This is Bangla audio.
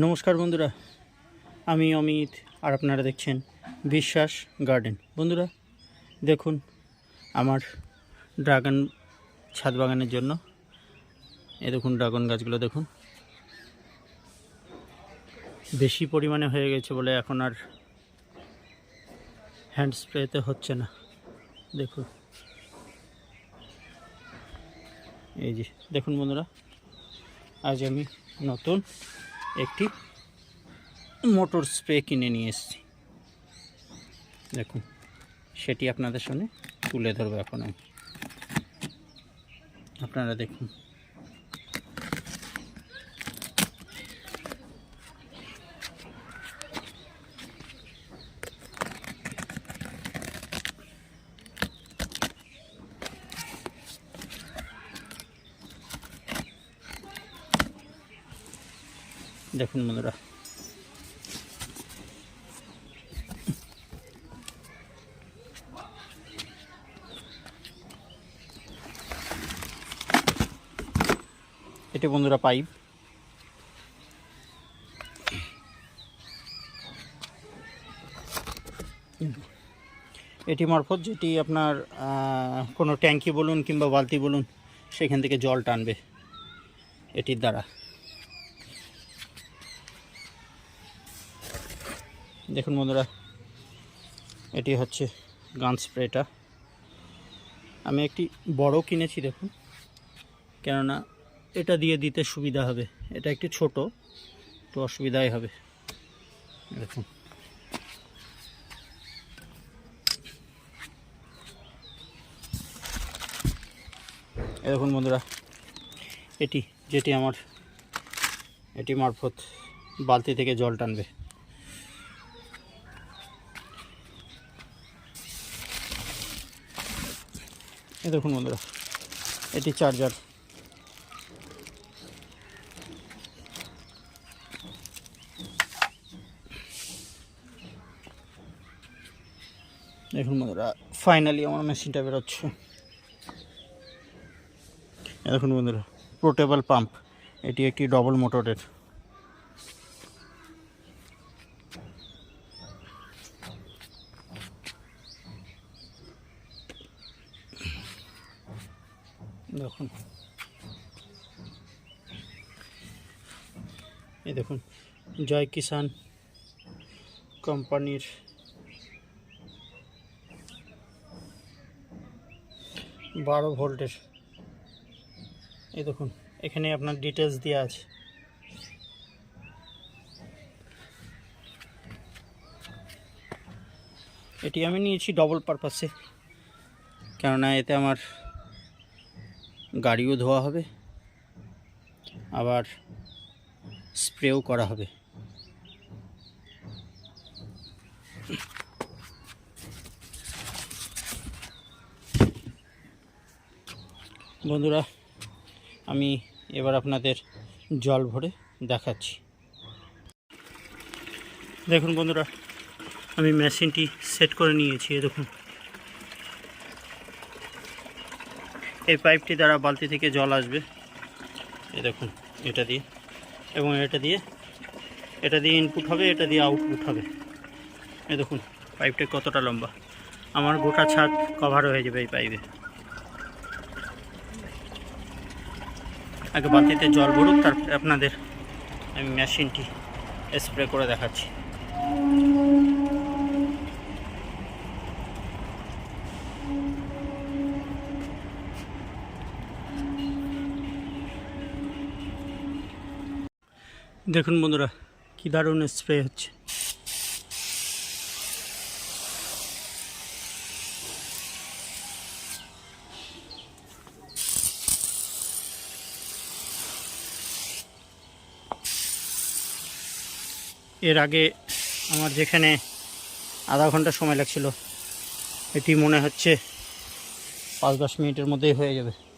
নমস্কার বন্ধুরা, আমি অমিত আর আপনারা দেখছেন বিশ্বাস গার্ডেন। বন্ধুরা, দেখুন আমার ড্রাগন ছাদ বাগানের জন্য এ দেখুন ড্রাগন গাছগুলো দেখুন। বেশি পরিমাণে হয়ে গেছে বলে এখন আর হ্যান্ড স্প্রেতে হচ্ছে না। দেখুন। এই যে, দেখুন বন্ধুরা, আজ আমি নতুন একটি মোটর স্প্রে কিনে নিয়ে এসেছি। দেখুন, সেটি আপনাদের সামনে তুলে ধরবো এখন আমি আপনারা দেখুন। দেখুন বন্ধুরা। এটি বন্ধুরা পাইপ। এটি মারফত যেটি আপনার কোনো ট্যাঙ্কি বলুন কিংবা বালতি বলুন, সেখান থেকে জল টানবে এটির দ্বারা। দেখুন বন্ধুরা, এটি হচ্ছে গান স্প্রেটা। আমি একটি বড় কিনেছি দেখুন, কেননা এটা দিয়ে দিতে সুবিধা হবে। এটা একটি ছোট, তো অসুবিধাই হবে। দেখুন। দেখুন বন্ধুরা, এটি, যেটি আমার, এটি মারফত বালতি থেকে জল টানবে। এই দেখুন বন্ধুরা, এটি চার্জার। দেখুন বন্ধুরা ফাইনালি আমার মেশিনটা বেরোচ্ছে। দেখুন বন্ধুরা পোর্টেবল পাম্প এটি একটি ডবল মোটরের দেখুন। এই দেখুন, জয় কিষান কোম্পানির বারো ভোল্টের। এই দেখুন, এখানে আপনার ডিটেলস দেওয়া আছে। এটি আমি নিয়েছি ডবল পারপাসে কেননা এতে আমার গাড়িও ধোয়া হবে, আবার স্প্রেও করা হবে। বন্ধুরা, আমি এবার আপনাদের জল ভরে দেখাচ্ছি। দেখুন বন্ধুরা, আমি মেশিনটি সেট করে নিয়েছি দেখুন। এই পাইপটি দ্বারা বালতি থেকে জল আসবে। এই দেখুন, এটা দিয়ে। এবং এটা দিয়ে এটা দিয়ে ইনপুট হবে, এটা দিয়ে আউটপুট হবে। এই দেখুন, পাইপটা কতটা লম্বা। আমার গোটা ছাদ কভার হয়ে যাবে এই পাইপে। আগে বালতিতে জল ভরুক, তারপরে আপনাদের আমি মেশিনটি স্প্রে করে দেখাচ্ছি। দেখুন বন্ধুরা, কী দারুণ স্প্রে হচ্ছে। এর আগে আমার যেখানে আধা ঘণ্টা সময় লাগছিল, এটি মনে হচ্ছে পাঁচ দশ মিনিটের মধ্যেই হয়ে যাবে।